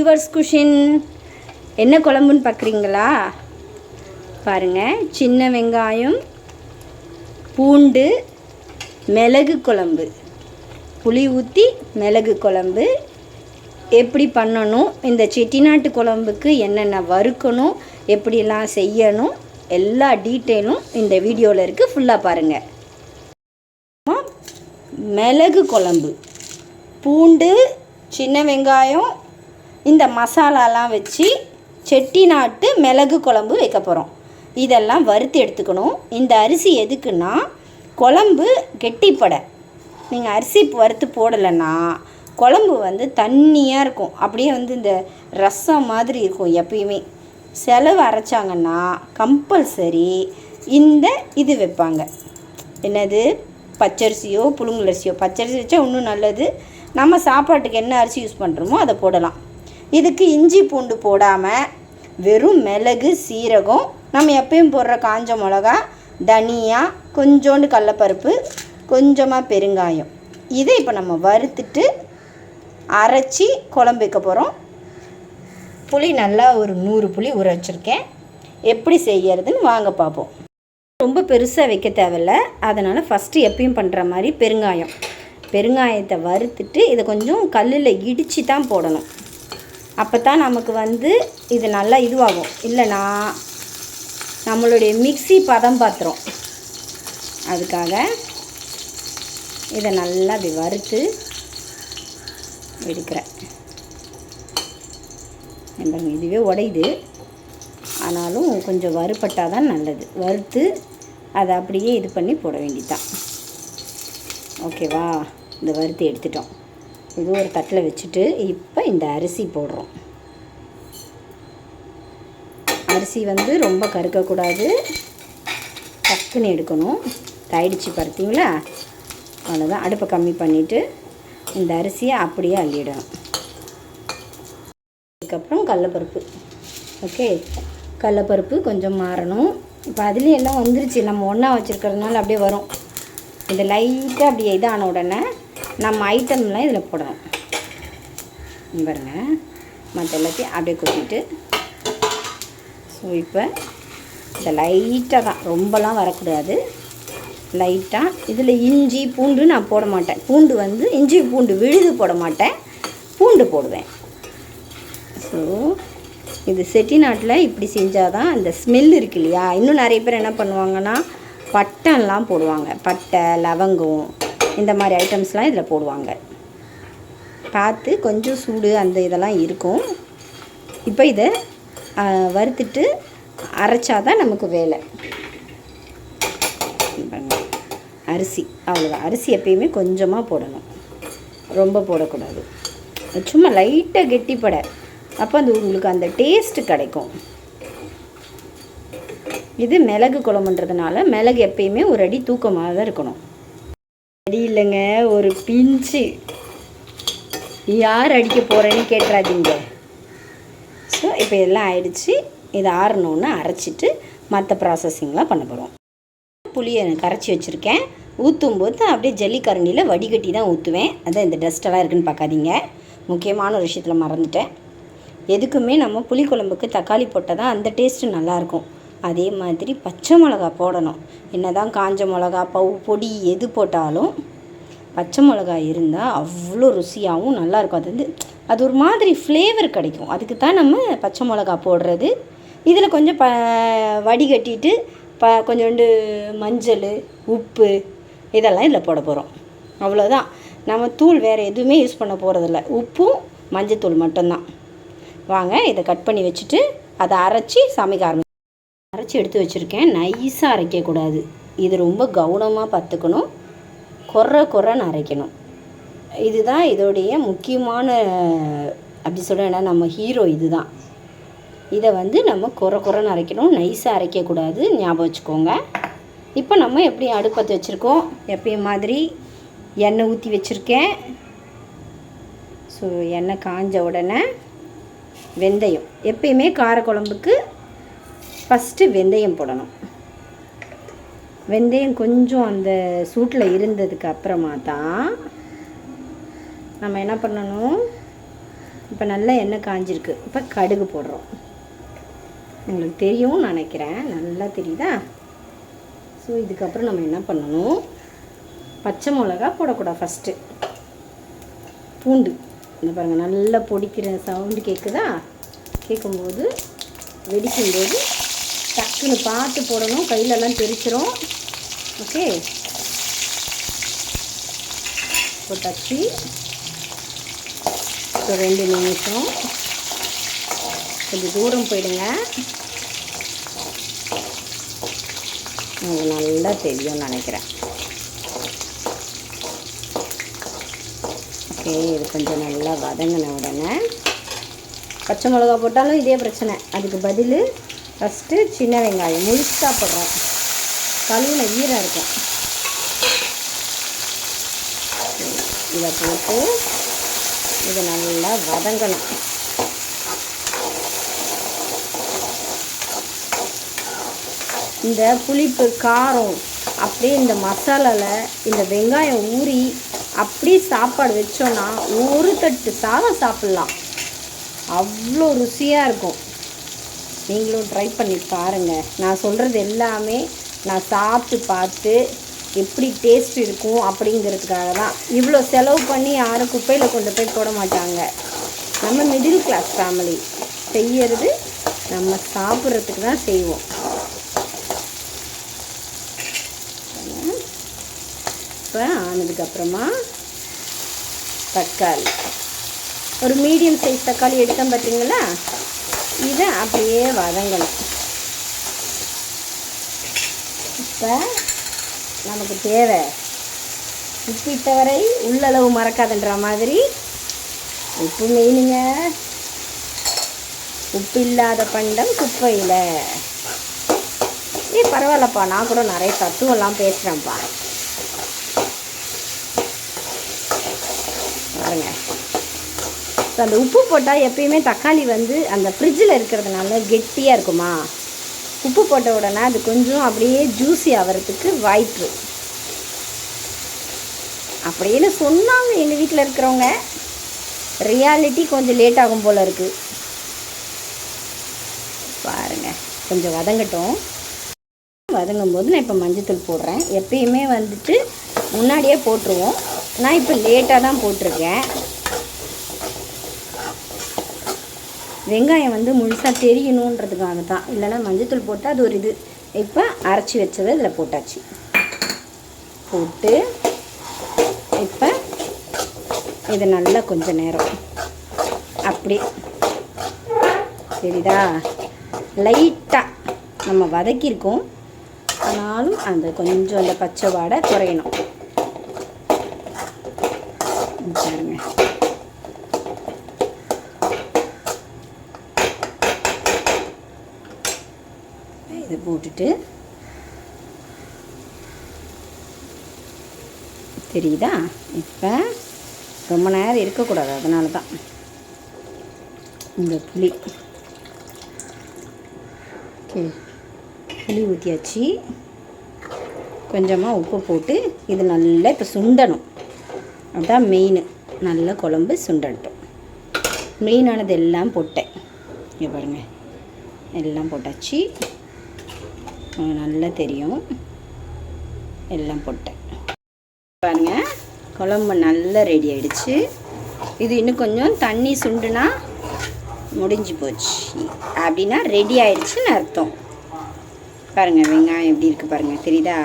Yours குஷின் என்ன குழம்புன்னு பார்க்குறீங்களா பாருங்கள் சின்ன வெங்காயம் பூண்டு மிளகு குழம்பு. புளி ஊற்றி மிளகு குழம்பு. எப்படி பண்ணணும்? இந்த செட்டிநாட்டு குழம்புக்கு என்னென்ன வறுக்கணும்? எப்படிலாம் செய்யணும்? எல்லா டீட்டெயிலும் இந்த வீடியோவில் இருக்குது ஃபுல்லாக பாருங்கள் மிளகு குழம்பு. பூண்டு சின்ன வெங்காயம் இந்த மசாலாலாம் வச்சு செட்டி நாட்டு மிளகு குழம்பு வைக்க போகிறோம் இதெல்லாம் வறுத்து எடுத்துக்கணும். இந்த அரிசி எதுக்குன்னா குழம்பு கெட்டிப்படை. நீங்கள் அரிசி வறுத்து போடலைன்னா குழம்பு வந்து தண்ணியாக இருக்கும். அப்படியே வந்து இந்த ரசம் மாதிரி இருக்கும் எப்பயுமே. செலவு அரைச்சாங்கன்னா கம்பல்சரி இந்த இது வைப்பாங்க. என்னது? பச்சரிசியோ புழுங்கலரிசியோ. பச்சரிசி வச்சா இன்னும் நல்லது. நம்ம சாப்பாட்டுக்கு என்ன அரிசி யூஸ் பண்ணுறோமோ அதை போடலாம். இதுக்கு இஞ்சி பூண்டு போடாமல் வெறும் மிளகு சீரகம் நம்ம எப்பயும் போடுற காஞ்ச மிளகா தனியா கொஞ்சோண்டு கடலப்பருப்பு கொஞ்சமாக பெருங்காயம். இதை இப்போ நம்ம வறுத்துட்டு அரைச்சி குழம்பு வைக்க போகிறோம் புளி நல்லா ஒரு நூறு புளி ஊற வச்சுருக்கேன். எப்படி செய்கிறதுன்னு வாங்க பார்ப்போம். ரொம்ப பெருசாக வைக்க தேவையில்ல. அதனால் ஃபஸ்ட்டு எப்பயும் பண்ணுற மாதிரி பெருங்காயம். பெருங்காயத்தை வறுத்துட்டு இதை கொஞ்சம் கல்லில் இடித்து தான் போடணும். அப்போ தான் நமக்கு வந்து இது நல்லா இதுவாகும். இல்லைனா நம்மளுடைய மிக்ஸி பதம் பாத்திரம். அதுக்காக இதை நல்லா அப்படி வறுத்து எடுக்கிறேன். பாருங்க இதுவே உடையுது. ஆனாலும் கொஞ்சம் வறுப்பட்டால் தான் நல்லது. வறுத்து அதை அப்படியே இது பண்ணி போட வேண்டியதான் ஓகேவா? இந்த வறுத்து எடுத்துட்டோம். இது ஒரு தட்டில் வச்சுட்டு இப்போ இந்த அரிசி போடுறோம். அரிசி வந்து ரொம்ப கருக்கக்கூடாது. டக்குன்னு எடுக்கணும். தாயிடுச்சு பார்த்தீங்களா? அவ்வளோதான் அடுப்பை கம்மி பண்ணிவிட்டு இந்த அரிசியை அப்படியே அள்ளிடணும். அதுக்கப்புறம் கடலப்பருப்பு. ஓகே? கடலப்பருப்பு கொஞ்சம் மாறணும். இப்போ அதுலேயும் எல்லாம் வந்துருச்சு? நம்ம ஒன்றா வச்சுருக்கிறதுனால அப்படியே வரும். இந்த லைட்டாக அப்படியே இதான உடனே நம்ம ஐட்டம்லாம் இதில் போடணும். பாருங்க. மற்ற எல்லாத்தையும் அப்படியே கொட்டிட்டு ஸோ இப்போ இந்த லைட்டாக தான் ரொம்பலாம் வரக்கூடாது. லைட்டாக இதில் இஞ்சி பூண்டு நான் போட மாட்டேன். பூண்டு வந்து இஞ்சி பூண்டு விழுது போட மாட்டேன். பூண்டு போடுவேன். ஸோ இது செட்டிநாட்டில் இப்படி செஞ்சால் தான் அந்த ஸ்மெல் இருக்கு இல்லையா? இன்னும் நிறைய பேர் என்ன பண்ணுவாங்கன்னா பட்டெல்லாம் போடுவாங்க. பட்டை லவங்கம் இந்த மாதிரி ஐட்டம்ஸ்லாம் இதில் போடுவாங்க. பார்த்து கொஞ்சம் சூடு அந்த இதெல்லாம் இருக்கும். இப்போ இதை வறுத்துட்டு அரைச்சாதான் நமக்கு வேலை. அரிசி அவ்வளோதான் அரிசி எப்பயுமே கொஞ்சமாக போடணும். ரொம்ப போடக்கூடாது. சும்மா லைட்டாக கெட்டிப்படை அப்போ அந்த உங்களுக்கு அந்த டேஸ்ட்டு கிடைக்கும். இது மிளகு குழம்புன்றதுனால மிளகு எப்பயுமே ஒரு அடி தூக்கமாக தான் இருக்கணும். அப்படி இல்லைங்க ஒரு பிஞ்சு. யார் அடிக்க போகிறேன்னு கேட்டுறாதீங்க. ஸோ இப்போ எல்லாம் ஆயிடுச்சு. இதை ஆறணுன்னு அரைச்சிட்டு மற்ற ப்ராசஸிங்லாம் பண்ண போகிறோம் புளியை கரைச்சி வச்சுருக்கேன். ஊற்றும் போது அப்படியே ஜல்லிக்கரண்டியில் வடிகட்டி தான் ஊற்றுவேன் அதான் இந்த டஸ்ட்டெல்லாம் இருக்குன்னு பார்க்காதீங்க. முக்கியமான ஒரு விஷயத்தில் மறந்துட்டேன். எதுக்குமே நம்ம புளிக்குழம்புக்கு தக்காளி போட்டால் தான் அந்த டேஸ்ட்டு நல்லாயிருக்கும் அதே மாதிரி பச்சை மிளகா போடணும். என்ன தான் காஞ்ச மிளகா பவு பொடி எது போட்டாலும் பச்சை மிளகா இருந்தால் அவ்வளோ ருசியாகவும் நல்லாயிருக்கும். அது வந்து அது ஒரு மாதிரி ஃப்ளேவர் கிடைக்கும். அதுக்கு தான் நம்ம பச்சை மிளகா போடுறது. இதில் கொஞ்சம் ப வடிகட்டிட்டு ப கொஞ்சோண்டு மஞ்சள் உப்பு இதெல்லாம் இதில் போட போகிறோம். அவ்வளோதான். நம்ம தூள் வேறு எதுவுமே யூஸ் பண்ண போகிறதில்ல. உப்பும் மஞ்சத்தூள் மட்டும்தான். வாங்க இதை கட் பண்ணி வச்சுட்டு அதை அரைச்சி சமைக்க ஆரம்பி அரைச்சி எடுத்து வச்சுருக்கேன். நைஸாக அரைக்கக்கூடாது. இது ரொம்ப கவனமாக பார்த்துக்கணும். குறை குறைன்னு அரைக்கணும். இதுதான் இதோடைய முக்கியமான அப்படி சொல்கிறேன்னா நம்ம ஹீரோ இதுதான். இதை வந்து நம்ம குறை குறைன்னு அரைக்கணும். நைஸாக அரைக்கக்கூடாது. ஞாபகம் வச்சுக்கோங்க. இப்போ நம்ம எப்படி அடுப்பத்து வச்சுருக்கோம்? எப்பயும் மாதிரி எண்ணெய் ஊற்றி வச்சுருக்கேன். ஸோ எண்ணெய் காஞ்ச உடனே வெந்தயம். எப்பயுமே காரக்குழம்புக்கு ஃபஸ்ட்டு வெந்தயம் போடணும். வெந்தயம் கொஞ்சம் அந்த சூட்டில் இருந்ததுக்கு அப்புறமா தான் நம்ம என்ன பண்ணணும்? இப்போ நல்லா எண்ணெய் காஞ்சிருக்கு. இப்போ கடுகு போடுறோம். உங்களுக்கு தெரியும் நினைக்கிறேன். நல்லா தெரியுதா? ஸோ இதுக்கப்புறம் நம்ம என்ன பண்ணணும்? பச்சை மிளகா போடக்கூடாது ஃபஸ்ட்டு பூண்டு. இந்த பாருங்கள் நல்லா பொடிக்கிற சவுண்டு கேட்குதா கேட்கும்போது வெடிக்கும்போது டக்குன்னு பார்த்து போடணும். கையிலலாம் தெரிச்சிரும். ஓகே போட்டாச்சு. ஒரு ரெண்டு நிமிஷம். கொஞ்சம் தூரம் போயிடுங்க. உங்களுக்கு நல்லா தெரியும்னு நினைக்கிறேன். ஓகே இது கொஞ்சம் நல்லா வதங்கின உடனே பச்சை மிளகா போட்டாலும் இதே பிரச்சனை. அதுக்கு பதில் ஃபஸ்ட்டு சின்ன வெங்காயம் முழுசாக போடுறோம். கழுவில் ஈரம் இருக்கும். இதை போட்டு இதை நல்லா வதங்கணும். இந்த புளிப்பு காரம் அப்படியே இந்த மசாலாவில் இந்த வெங்காயம் ஊறி அப்படியே சாப்பாடு வச்சோன்னா ஒரு தட்டு சாதம் சாப்பிட்லாம். அவ்வளோ ருசியாக இருக்கும். நீங்களும் ட்ரை பண்ணி பாருங்கள் நான் சொல்கிறது எல்லாமே நான் சாப்பிட்டு பார்த்து எப்படி டேஸ்ட் இருக்கும் அப்படிங்கிறதுக்காக தான். இவ்வளோ செலவு பண்ணி யாரும் குப்பையில் கொண்டு போய் போட மாட்டாங்க. நம்ம மிடில் கிளாஸ் ஃபேமிலி செய்யறது நம்ம சாப்பிட்றதுக்கு தான் செய்வோம். இப்போ ஆனதுக்கப்புறமா தக்காளி. ஒரு மீடியம் சைஸ் தக்காளி எடுத்தோம் பார்த்தீங்களா இதை அப்படியே வதங்கணும். இப்போ நமக்கு தேவை உப்பு உப்பிட்டவரை உள்ளளவு மறக்காதுன்ற மாதிரி உப்பு மெயினுங்க. உப்பு இல்லாத பண்டம் குப்பையில். ஏ பரவாயில்லப்பா நான் கூட நிறைய தத்துவம்லாம் பேசுகிறேன்ப்பா பாருங்கள் ஸோ அந்த உப்பு போட்டால் எப்பயுமே தக்காளி வந்து அந்த ஃப்ரிட்ஜில் இருக்கிறதுனால கெட்டியாக இருக்குமா? உப்பு போட்ட உடனே அது கொஞ்சம் அப்படியே ஜூஸி ஆகிறதுக்கு வாய்ப்பு. அப்படின்னு சொன்னாங்க எங்கள் வீட்டில் இருக்கிறவங்க. ரியாலிட்டி கொஞ்சம் லேட் ஆகும் போல் இருக்குது பாருங்கள் கொஞ்சம் வதங்கட்டும். வதங்கும் போது நான் இப்போ மஞ்சத்தூள் போடுறேன். எப்பயுமே வந்துட்டு முன்னாடியே போட்டுருவோம். நான் இப்போ லேட்டாக தான் போட்டிருக்கேன். வெங்காயம் வந்து முழுசாக தெரியணுன்றதுக்காக தான் இல்லைன்னா மஞ்சத்தூள் போட்டால் அது ஒரு இது. இப்போ அரைச்சி வச்சதை இதில் போட்டாச்சு. போட்டு இப்போ இது நல்லா கொஞ்சம் நேரம். அப்படி. சரிதா? லைட்டாக நம்ம வதக்கியிருக்கோம். ஆனாலும் அந்த கொஞ்சம் அந்த பச்சை வாடை குறையணும் பாருங்க இதை போட்டுட்டு. தெரியுதா? இப்போ ரொம்ப நேரம் இருக்கக்கூடாது அதனால தான் இந்த புளி. ஓகே புளி ஊற்றியாச்சு கொஞ்சமாக உப்பு போட்டு இது நல்லா இப்போ சுண்டணும். அதுதான் மெயின் நல்ல குழம்பு சுண்டட்டும். மெயினானது எல்லாம் போட்டேன். இங்கே பாருங்கள் எல்லாம் போட்டாச்சு. நல்லா தெரியும். எல்லாம் போட்டேன். பாருங்க குழம்பு நல்லா ரெடி ஆகிடுச்சு இது இன்னும் கொஞ்சம் தண்ணி சுண்டுனா முடிஞ்சு போச்சு. அப்படின்னா ரெடி ஆயிடுச்சுன்னு அர்த்தம். பாருங்கள் வெங்காயம் எப்படி இருக்குது பாருங்கள் தெரியுதா?